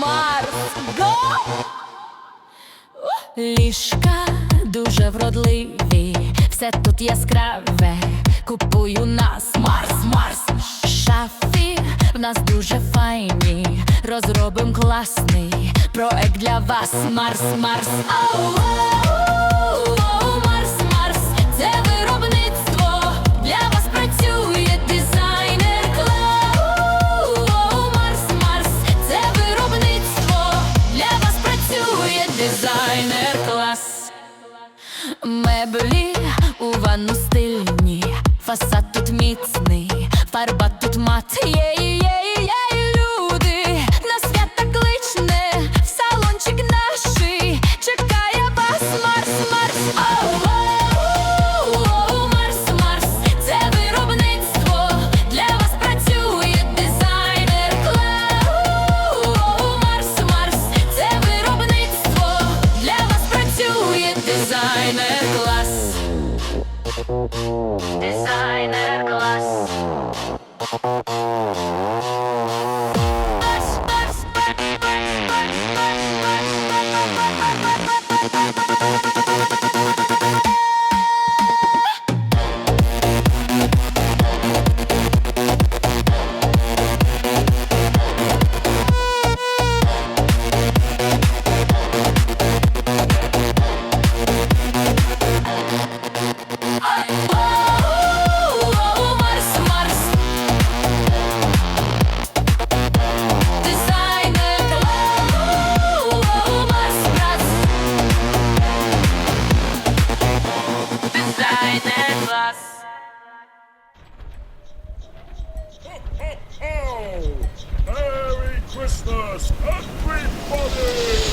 Марс, го! Ліжка дуже вродливі, все тут яскраве. Купую нас, Марс, Марс. Шафі в нас дуже файні. Розробим класний проект для вас. Марс, Марс. Ау, дизайнер клас. Меблі у ванну стильні, фасад тут міцний, дизайнер клас. Дизайнер клас. Дизайнер клас. Merry Christmas, everybody!